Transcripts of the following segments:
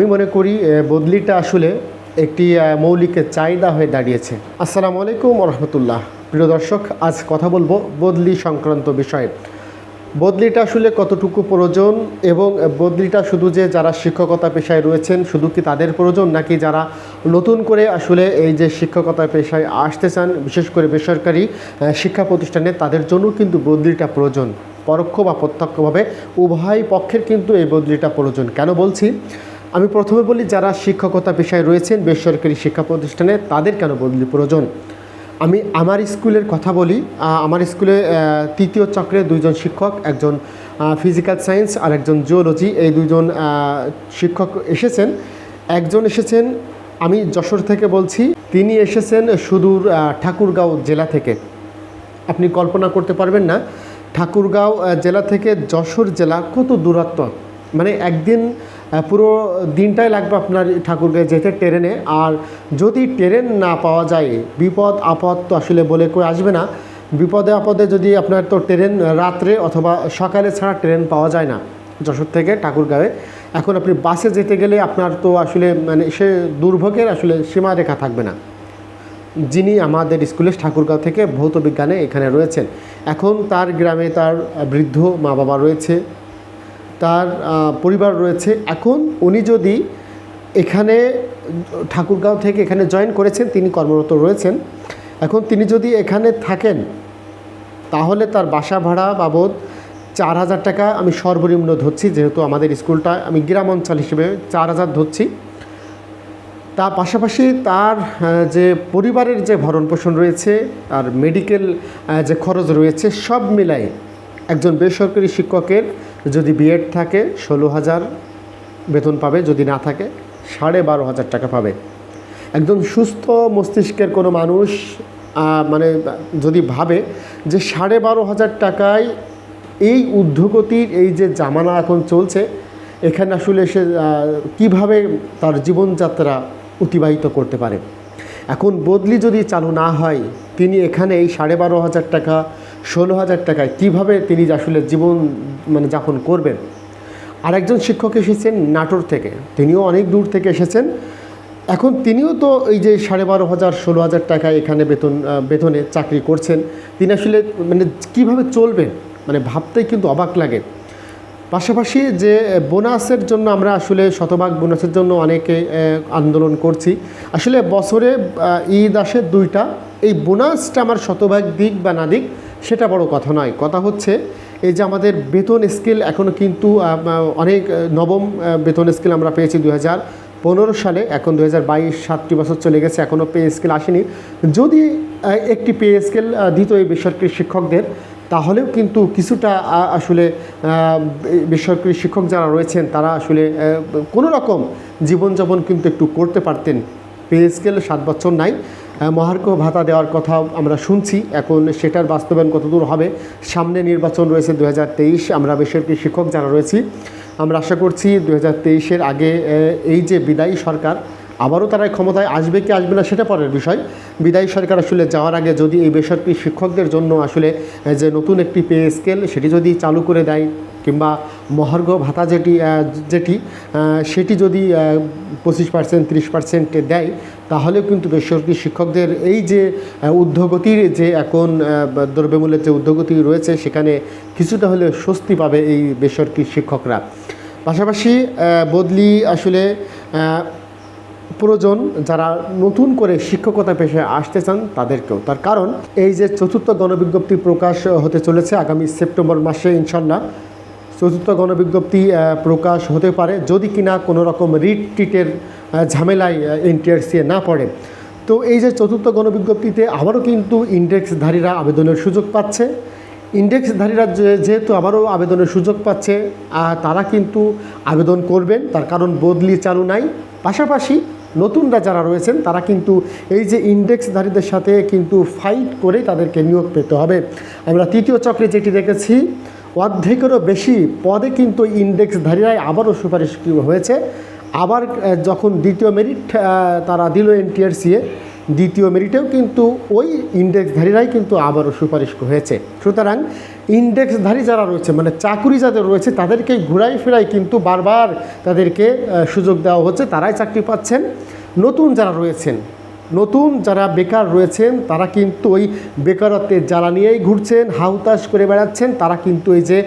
আমি মনে করি বদলিটা আসলে একটি মৌলিক চাহিদা হয়ে দাঁড়িয়েছে। আসসালামু আলাইকুম রহমতুল্লাহ। প্রিয় দর্শক, আজ কথা বলব বদলি সংক্রান্ত বিষয়ে। বদলিটা আসলে কতটুকু প্রয়োজন এবং বদলিটা শুধু যে যারা শিক্ষকতা পেশায় রয়েছেন, শুধু কি তাদের প্রয়োজন, নাকি যারা নতুন করে আসলে এই যে শিক্ষকতা পেশায় আসতে চান, বিশেষ করে বেসরকারি শিক্ষা প্রতিষ্ঠানে, তাদের জন্য কিন্তু বদলিটা প্রয়োজন। পরোক্ষ বা প্রত্যক্ষভাবে উভয় পক্ষের কিন্তু এই বদলিটা প্রয়োজন। কেন বলছি? আমি প্রথমে বলি, যারা শিক্ষকতা পেশায় রয়েছেন বেসরকারি শিক্ষা প্রতিষ্ঠানে, তাদের কেন বদলি প্রয়োজন? আমি আমার স্কুলের কথা বলি আমার স্কুলে তৃতীয় চক্রে দুইজন শিক্ষক, একজন ফিজিক্যাল সায়েন্স আর একজন জিওলজি, এই দুজন শিক্ষক এসেছেন। একজন এসেছেন, আমি যশোর থেকে বলছি, তিনি এসেছেন সুদূর ঠাকুরগাঁও জেলা থেকে। আপনি কল্পনা করতে পারবেন না, ঠাকুরগাঁও জেলা থেকে যশোর জেলা কত দূরত্ব? মানে একদিন পুরো দিনটাই লাগবে আপনার ঠাকুরগাঁও যেতে ট্রেনে। আর যদি ট্রেন না পাওয়া যায়, বিপদ, আপদ তো আসলে বলে কই আসবে না। বিপদে আপদে যদি আপনার তো ট্রেন রাত্রে অথবা সকালে ছাড়া ট্রেন পাওয়া যায় না, যশোর থেকে ঠাকুরগাঁওয়ে। এখন আপনি বাসে যেতে গেলে আপনার তো আসলে মানে সে দুর্ভোগের আসলে সীমারেখা থাকবে না। যিনি আমাদের স্কুলে ঠাকুরগাঁও থেকে ভৌত বিজ্ঞানে এখানে রয়েছেন। এখন তার গ্রামে তার বৃদ্ধ মা বাবা রয়েছে। তার পরিবার রয়েছে। এখন উনি যদি এখানে ঠাকুরগাঁও থেকে এখানে জয়েন করেছেন, তিনি কর্মরত রয়েছেন। এখন তিনি যদি এখানে থাকেন, তাহলে তার বাসা ভাড়া বাবদ চার হাজার টাকা আমি সর্বনিম্ন ধরছি, যেহেতু আমাদের স্কুলটা আমি গ্রাম অঞ্চল হিসেবে চার হাজার ধরছি। তার পাশাপাশি তার যে পরিবারের যে ভরণ পোষণ রয়েছে আর মেডিকেল যে খরচ রয়েছে, সব মিলাই একজন বেসরকারি শিক্ষকের যদি বিএড থাকে, ষোলো হাজার বেতন পাবে, যদি না থাকে, সাড়ে বারো হাজার টাকা পাবে। একজন সুস্থ মস্তিষ্কের কোনো মানুষ মানে যদি ভাবে যে সাড়ে বারো হাজার টাকায় এই ঊর্ধ্বগতির এই যে জামানা এখন চলছে, এখানে আসলে সে কীভাবে তার জীবনযাত্রা অতিবাহিত করতে পারে? এখন বদলি যদি চালু না হয়, তিনি এখানে এই সাড়ে বারো হাজার টাকা ষোলো হাজার টাকায় কীভাবে তিনি আসলে জীবন মানে যাপন করবেন? আরেকজন শিক্ষক এসেছেন নাটোর থেকে। তিনিও অনেক দূর থেকে এসেছেন। এখন তিনিও তো এই যে সাড়ে বারো হাজার, ষোলো হাজার টাকা এখানে বেতন বেতনে চাকরি করছেন। তিনি আসলে মানে কীভাবে চলবেন? মানে ভাবতেই কিন্তু অবাক লাগে। পাশাপাশি যে বোনাসের জন্য আমরা আসলে শতভাগ বোনাসের জন্য অনেকে আন্দোলন করছি। আসলে বছরে ঈদ আসে দুইটা। এই বোনাসটা আমার শতভাগ দিক বা না দিক সেটা বড় কথা নয়। কথা হচ্ছে, এই যে আমাদের বেতন স্কেল এখনও কিন্তু অনেক নবম বেতন স্কেল আমরা পেয়েছি দু পনেরো সালে। এখন দু হাজার বাইশ সাতটি বছর চলে গেছে, এখনও পে স্কেল আসেনি। যদি একটি পে স্কেল দিত এই বেসরকারি শিক্ষকদের, তাহলেও কিন্তু কিছুটা আসলে বেসরকারি শিক্ষক যারা রয়েছেন, তারা আসলে কোনো রকম জীবনযাপন কিন্তু একটু করতে পারতেন। পে স্কেল সাত বছর নাই। মহার্ঘ ভাতা দেওয়ার কথা আমরা শুনছি। এখন সেটার বাস্তবায়ন কতদূর হবে? সামনে নির্বাচন রয়েছে দু হাজার তেইশ। আমরা বেসরকারি শিক্ষক যারা রয়েছি, আমরা আশা করছি দু হাজার আগে এই যে বিদায়ী সরকার, আবারও তারা ক্ষমতায় আসবে কি আসবে না সেটা পরের বিষয়। বিদায়ী সরকার আসলে যাওয়ার আগে যদি এই বেসরকারি শিক্ষকদের জন্য আসলে যে নতুন একটি পে স্কেল, সেটি যদি চালু করে দেয়, কিংবা মহার্ঘ ভাতা যেটি যেটি সেটি যদি পঁচিশ পার্সেন্ট, ত্রিশ পার্সেন্ট দেয় তাহলেও কিন্তু বেসরকারি শিক্ষকদের এই যে ঊর্ধ্বগতির যে এখন দ্রব্যমূল্যের যে ঊর্ধ্বগতি রয়েছে, সেখানে কিছুটা হলে স্বস্তি পাবে এই বেসরকারি শিক্ষকরা। পাশাপাশি বদলি আসলে প্রয়োজন যারা নতুন করে শিক্ষকতা পেশায় আসতে চান তাদেরকেও। তার কারণ, এই যে চতুর্থ গণবিজ্ঞপ্তি প্রকাশ হতে চলেছে আগামী সেপ্টেম্বর মাসে, ইনশাল্লাহ। চতুর্থ গণবিজ্ঞপ্তি প্রকাশ হতে পারে যদি কিনা কোনো রকম রিট টিটের ঝামেলায় এনটিআরসিএ না পড়ে। তো এই যে চতুর্থ গণবিজ্ঞপ্তিতে আবারও কিন্তু ইন্ডেক্সধারীরা আবেদনের সুযোগ পাচ্ছে। ইন্ডেক্সধারীরা যেহেতু আবারও আবেদনের সুযোগ পাচ্ছে তারা কিন্তু আবেদন করবেন, তার কারণ বদলি চালু নাই। পাশাপাশি নতুনরা যারা রয়েছেন, তারা কিন্তু এই যে ইন্ডেক্সধারীদের সাথে কিন্তু ফাইট করে তাদেরকে নিয়োগ পেতে হবে। আমরা তৃতীয় চক্রে যেটি দেখেছি অর্ধেকেরও বেশি পদে কিন্তু ইন্ডেক্সধারীরাই আবারও সুপারিশ হয়েছে। আবার যখন দ্বিতীয় মেরিট তারা দিল এনটিআরসিএ দ্বিতীয় মেরিটেও কিন্তু ওই ইন্ডেক্সধারীরাই কিন্তু আবারও সুপারিশ হয়েছে। সুতরাং ইন্ডেক্সধারী যারা রয়েছে মানে চাকুরি যাদের রয়েছে, তাদেরকে ঘুরাই ফেরাই কিন্তু বারবার তাদেরকে সুযোগ দেওয়া হচ্ছে, তারাই চাকরি পাচ্ছেন। নতুন যারা রয়েছেন নতুন যারা বেকার রয়েছেন, তারা কিন্তু ওই বেকারত্বের জ্বালা নিয়েই ঘুরছেন হাউতাশ করে বেড়াচ্ছেন। তারা কিন্তু এই যে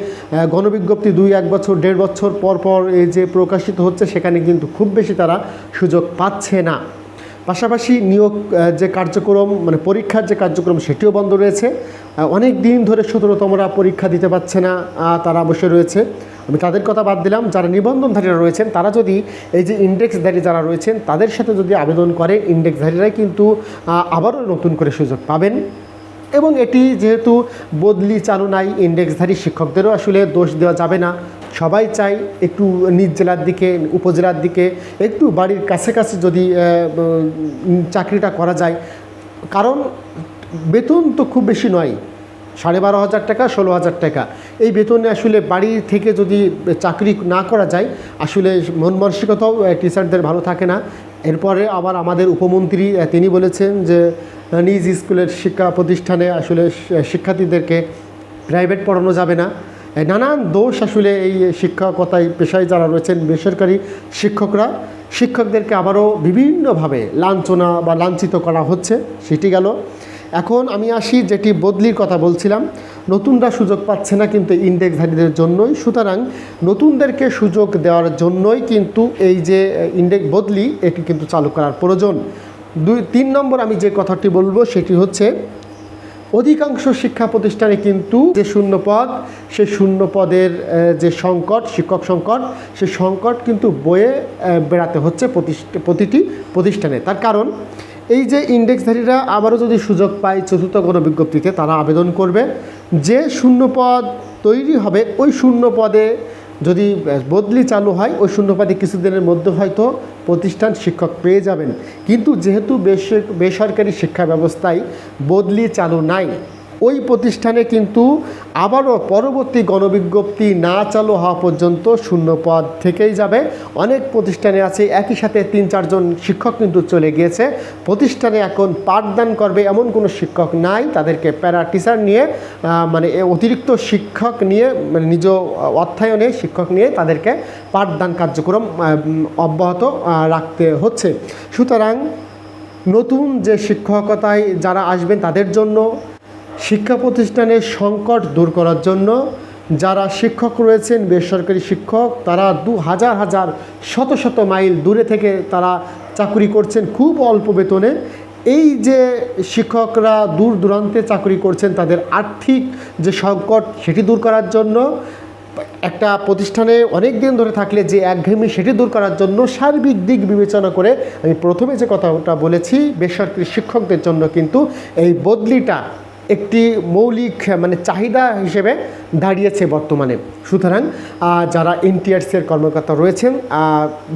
গণবিজ্ঞপ্তি দুই, এক বছর, দেড় বছর পর পর এই যে প্রকাশিত হচ্ছে, সেখানে কিন্তু খুব বেশি তারা সুযোগ পাচ্ছে না। পাশাপাশি নিয়োগ যে কার্যক্রম মানে পরীক্ষার যে কার্যক্রম, সেটিও বন্ধ রয়েছে। অনেক দিন ধরে সতেরোতমরা পরীক্ষা দিতে পারছে না তারা বসে রয়েছে। আমি তাদের কথা বাদ দিলাম, যারা নিবন্ধনধারীরা রয়েছেন, তারা যদি এই যে ইন্ডেক্সধারী যারা রয়েছেন, তাদের সাথে যদি আবেদন করে, ইন্ডেক্সধারীরাই কিন্তু আবারও নতুন করে সুযোগ পাবেন। এবং এটি যেহেতু বদলি চালু নাই, ইন্ডেক্সধারী শিক্ষকদেরও আসলে দোষ দেওয়া যাবে না। সবাই চাই একটু নিজ জেলার দিকে, উপজেলার দিকে, একটু বাড়ির কাছে কাছে যদি চাকরিটা করা যায়। কারণ বেতন তো খুব বেশি নয়। সাড়ে বারো হাজার টাকা, ষোলো হাজার টাকা। এই বেতনে আসলে বাড়ি থেকে যদি চাকরি না করা যায়, আসলে মন মানসিকতাও টিচারদের ভালো থাকে না। এরপরে আবার আমাদের উপমন্ত্রী তিনি বলেছেন যে নিজ স্কুলের শিক্ষা প্রতিষ্ঠানে আসলে শিক্ষার্থীদেরকে প্রাইভেট পড়ানো যাবে না। নানান দোষ আসলে এই শিক্ষকতায় পেশায় যারা রয়েছেন বেসরকারি শিক্ষকরা, শিক্ষকদেরকে আবারও বিভিন্নভাবে লাঞ্ছনা বা লাঞ্ছিত করা হচ্ছে। সেটি গেল। এখন আমি আসি যেটি বদলির কথা বলছিলাম। নতুনরা সুযোগ পাচ্ছে না কিন্তু ইন্ডেক্সধারীদের জন্যই। সুতরাং নতুনদেরকে সুযোগ দেওয়ার জন্যই কিন্তু এই যে ইন্ডেক্স বদলি, এটি কিন্তু চালু করার প্রয়োজন। দুই, তিন নম্বর আমি যে কথাটি বলব সেটি হচ্ছে, অধিকাংশ শিক্ষা প্রতিষ্ঠানে কিন্তু যে শূন্য পদ সেই শূন্য পদের যে সংকট, শিক্ষক সংকট সেই সংকট কিন্তু বয়ে বেড়াতে হচ্ছে প্রতিটি প্রতিষ্ঠানে। তার কারণ এই যে ইন্ডেক্সধারীরা আবারও যদি সুযোগ পায় চতুর্থ কোনো বিজ্ঞপ্তিতে, তারা আবেদন করবে। যে শূন্য পদ তৈরি হবে, ওই শূন্য পদে যদি বদলি চালু হয়, ওই শূন্যপদে কিছুদিনের মধ্যে হয়তো প্রতিষ্ঠান শিক্ষক পেয়ে যাবেন। কিন্তু যেহেতু বেসরকারি শিক্ষা ব্যবস্থায় বদলি চালু নাই ওই প্রতিষ্ঠানে কিন্তু আবারও পরবর্তী গণবিজ্ঞপ্তি না চালু হওয়া পর্যন্ত শূন্য পদ থেকেই যাবে। অনেক প্রতিষ্ঠানে আছে, একই সাথে তিন চারজন শিক্ষক কিন্তু চলে গিয়েছে। প্রতিষ্ঠানে এখন পাঠদান করবে এমন কোনো শিক্ষক নাই। তাদেরকে প্যারা টিচার নিয়ে মানে অতিরিক্ত শিক্ষক নিয়ে মানে নিজ অর্থায়নে শিক্ষক নিয়ে তাদেরকে পাঠদান কার্যক্রম অব্যাহত রাখতে হচ্ছে। সুতরাং নতুন যে শিক্ষকতায় যারা আসবেন তাদের জন্য শিক্ষা প্রতিষ্ঠানের সংকট দূর করার জন্য যারা শিক্ষক রয়েছেন, বেসরকারি শিক্ষক, তারা দু হাজার হাজার শত শত মাইল দূরে থেকে তারা চাকরি করছেন খুব অল্প বেতনে। এই যে শিক্ষকরা দূর দূরান্তে চাকরি করছেন, তাদের আর্থিক যে সংকট সেটি দূর করার জন্য, একটা প্রতিষ্ঠানে অনেক দিন ধরে থাকলে যে একঘেয়েমি সেটি দূর করার জন্য সার্বিক দিক বিবেচনা করে আমি প্রথমে যে কথাটা বলেছি, বেসরকারি শিক্ষকদের জন্য কিন্তু এই বদলিটা একটি মৌলিক মানে চাহিদা হিসেবে দাঁড়িয়েছে বর্তমানে। সুতরাং যারা এনটিআরসির কর্মকর্তা রয়েছেন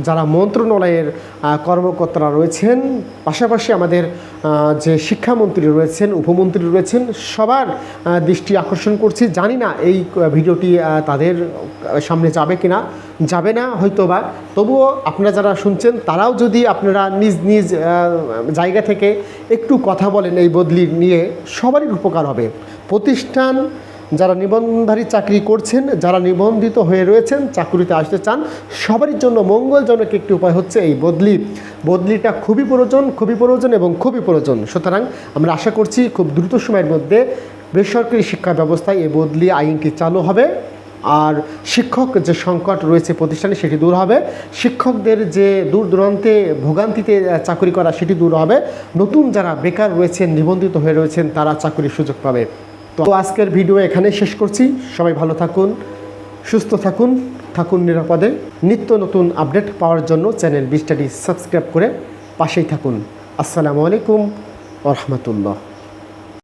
যারা মন্ত্রণালয়ের কর্মকর্তারা রয়েছেন, পাশাপাশি আমাদের যে শিক্ষামন্ত্রী রয়েছেন, উপমন্ত্রী রয়েছেন, সবার দৃষ্টি আকর্ষণ করছি। জানি না এই ভিডিওটি তাদের সামনে যাবে কিনা। যাবে না হয়তো বা তবুও আপনারা যারা শুনছেন, তারাও যদি আপনারা নিজ নিজ জায়গা থেকে একটু কথা বলেন এই বদলি নিয়ে, সবারই উপকার হবে। প্রতিষ্ঠান যারা নিবন্ধনধারী চাকরি করছেন, যারা নিবন্ধিত হয়ে রয়েছেন, চাকরিতে আসতে চান, সবারই জন্য মঙ্গলজনক একটি উপায় হচ্ছে এই বদলি। বদলিটা খুবই প্রয়োজন খুবই প্রয়োজন এবং খুবই প্রয়োজন। সুতরাং আমরা আশা করছি খুব দ্রুত সময়ের মধ্যে বেসরকারি শিক্ষা ব্যবস্থায় এই বদলি আইনটি চালু হবে। আর শিক্ষক যে সংকট রয়েছে প্রতিষ্ঠানে সেটি দূর হবে। শিক্ষকদের যে দূর দূরান্তে ভোগান্তিতে চাকরি করা সেটি দূর হবে। নতুন যারা বেকার রয়েছেন, নিবন্ধিত হয়ে রয়েছেন, তারা চাকরির সুযোগ পাবে। তো আজকের ভিডিও এখানে শেষ করছি। সবাই ভালো থাকুন, সুস্থ থাকুন থাকুন নিরাপদে। নিত্য নতুন আপডেট পাওয়ার জন্য চ্যানেল বিস্টাডি সাবস্ক্রাইব করে পাশেই থাকুন। আসসালামু আলাইকুম রহমতুল্লাহ।